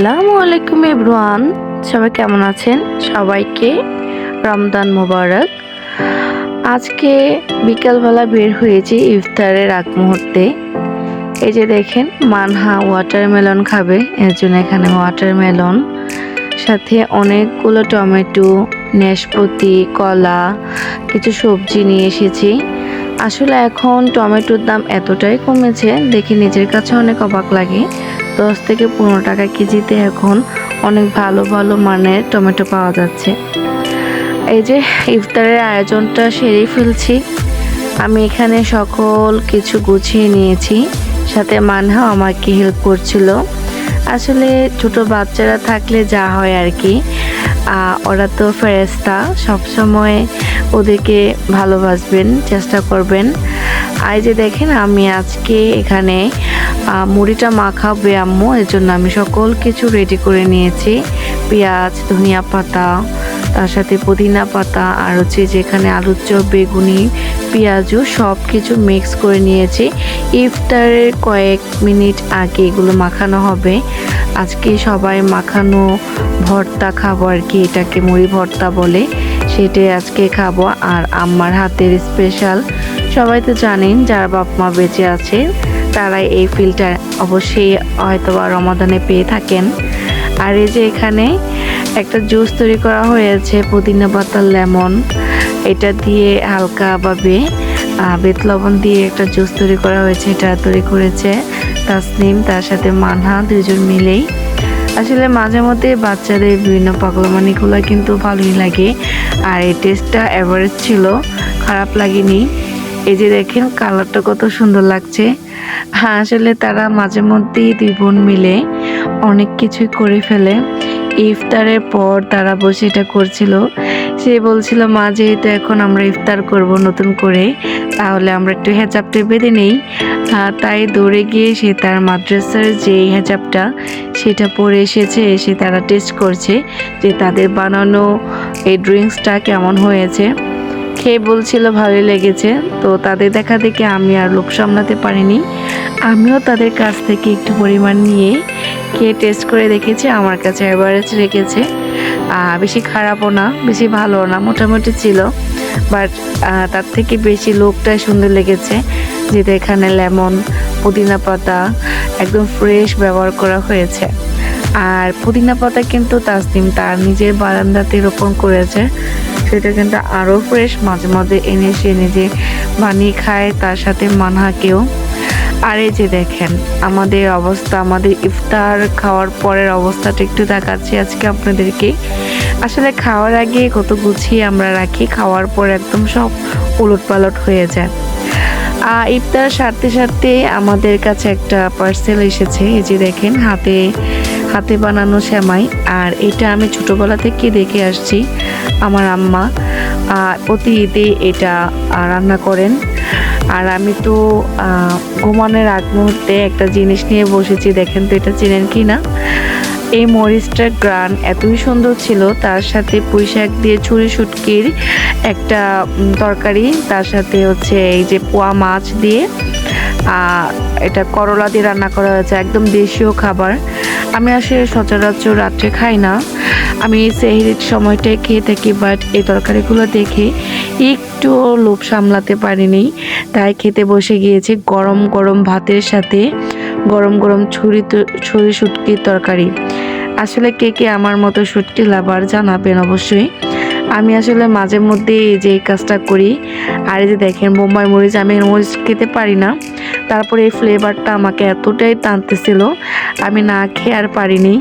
আসসালামু আলাইকুম এভরিওয়ান। সবাই কেমন আছেন? সবাইকে রমদান মোবারক। আজকে বিকালবেলা বের হয়েছি ইফতারের আগ মুহূর্তে। এই যে দেখেন, মানহা ওয়াটারমেলন খাবে। এর জন্য এখানে ওয়াটারমেলন সাথে অনেকগুলো টমেটো, নাশপাতি, কলা, কিছু সবজি নিয়ে এসেছি। আসলে এখন টমেটোর দাম এতটাই কমেছে, দেখে নিজের কাছে অনেক অবাক লাগে। দশ থেকে পনেরো টাকা কেজিতে এখন অনেক ভালো ভালো মানের টমেটো পাওয়া যাচ্ছে। এই যে ইফতারের আয়োজনটা সেরে ফেলছি। আমি এখানে সকল কিছু গুছিয়ে নিয়েছি, সাথে মানহাও আমাকে হেল্প করছিল। আসলে ছোট বাচ্চারা থাকলে যা হয় আর কি। ওরা তো ফেরেস্তা সবসময় ওদেরকে ভালোবাসবেন, চেষ্টা করবেন। আর যে দেখেন, আমি আজকে এখানে মুড়িটা মাখাবে আম্মু, এর জন্য আমি সকল কিছু রেডি করে নিয়েছি। পেঁয়াজ, ধনিয়া পাতা, তার সাথে পুদিনা পাতা, আর হচ্ছে যেখানে আলুর চপ, বেগুনি, পেঁয়াজু সব কিছু মিক্স করে নিয়েছি। ইফতারের কয়েক মিনিট আগে এগুলো মাখানো হবে। আজকে সবাই মাখানো ভর্তা খাব আর কি, এটাকে মুড়ি ভর্তা বলে। সেটাই আজকে খাব আর আম্মার হাতের স্পেশাল সবাই তো জানেন যার বাপ মা বেঁচে আছে, তারাই এই ফিলটা অবশ্যই হয়তো বা রমাদানে পেয়ে থাকেন। আর এই যে এখানে একটা জুস তৈরি করা হয়েছে, পুদিনা পাতার লেমন এটা দিয়ে হালকাভাবে বেত লবণ দিয়ে একটা জুস তৈরি করা হয়েছে, এটা তৈরি করেছে তাসনিম, তার সাথে মানহা দুজন মিলেই। আসলে মাঝে মধ্যে বাচ্চাদের বিভিন্ন পাগলামানিগুলো কিন্তু ভালোই লাগে। আর এই টেস্টটা অ্যাভারেজ ছিল, খারাপ লাগেনি। এই যে দেখেন কালারটা কত সুন্দর লাগছে। হ্যাঁ আসলে তারা মাঝে মধ্যেই দুই বোন মিলে অনেক কিছুই করে ফেলে। ইফতারের পর তারা বসে এটা করছিল। সে বলছিল, মা, যেহেতু এখন আমরা ইফতার করব নতুন করে, তাহলে আমরা একটু হেজাবটা বেঁধে নেই। তাই দৌড়ে গিয়ে সে তার মাদ্রাসার যে হেজাবটা সেটা পরে এসেছে, এসে তারা টেস্ট করছে যে তাদের বানানো এই ড্রিঙ্কসটা কেমন হয়েছে। খেয়ে বলছিল, ভালোই লেগেছে। তো তাদের দেখা দেখে আমি আর লোক সামলাতে পারিনি। আমিও তাদের কাছ থেকে একটু পরিমাণ নিয়ে খেয়ে টেস্ট করে দেখেছি, আমার কাছে অ্যাভারেজ রেখেছে। বেশি খারাপও না, বেশি ভালো না, মোটামুটি ছিল। বাট তার থেকে বেশি লোকটাই সুন্দর লেগেছে। যেটা এখানে লেমন, পুদিনা পাতা একদম ফ্রেশ ব্যবহার করা হয়েছে। আর পুদিনা পাতা কিন্তু তাসনিম তার নিজের বারান্দাতে রোপণ করেছে। সেটা কিন্তু আরও ফ্রেশ মাঝে মাঝে এনে সে নিজে বানিয়ে খায় তার সাথে মানহাকেও। আর এই যে দেখেন, আমাদের অবস্থা, আমাদের ইফতার খাওয়ার পরের অবস্থাটা একটু দেখাচ্ছি আজকে আপনাদেরকে। আসলে খাওয়ার আগে কত গুছিয়ে আমরা রাখি, খাওয়ার পর একদম সব উলট পালট হয়ে যায়। ইফতার সারতে সারতে আমাদের কাছে একটা পার্সেল এসেছে। এই যে দেখেন, হাতে হাতে বানানো শ্যামাই আর এটা আমি ছোটোবেলা থেকে দেখে আসছি আমার আম্মা। প্রতি ঈদে এটা রান্না করেন। আর আমি তো ঘুমানোর আগ মুহূর্তে একটা জিনিস নিয়ে বসেছি। দেখেন তো এটা চেনেন কি না এই মরিচটার গ্রান এতই সুন্দর ছিল, তার সাথে পুঁই শাক দিয়ে ছুরি শুটকির একটা তরকারি, তার সাথে হচ্ছে এই যে পোয়া মাছ দিয়ে এটা করলা দিয়ে রান্না করা হয়েছে, একদম দেশীয় খাবার। আমি আসলে সচরাচর রাত্রে খাই না। আমি সেহরির সময়টাই খেয়ে থাকি বাট এই তরকারিগুলো দেখে একটু লোভ সামলাতে পারিনি। তাই খেতে বসে গিয়েছি গরম গরম ভাতের সাথে, গরম গরম ছুরি ছুরি শুটকির তরকারি। আসলে কে কে আমার মতো শুটকি লাভার জানাবেন অবশ্যই। আমি আসলে মাঝে মধ্যে এই যে কাজটা করি, আর এই যে দেখেন বোম্বাই মরিচ আমি মরিচ খেতে পারি না। তারপরে এই ফ্লেভারটা আমাকে এতটাই টানতেছিল, আমি না খেয়ে আর পারিনি।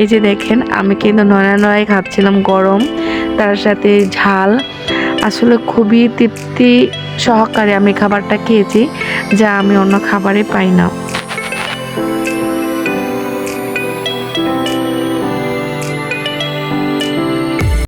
এই যে দেখেন আমি কিন্তু নয়া নয় খাচ্ছিলাম গরম, তার সাথে ঝাল। আসলে খুবই তৃপ্তি সহকারে আমি খাবারটা খেয়েছি, যা আমি অন্য খাবারে পাই না।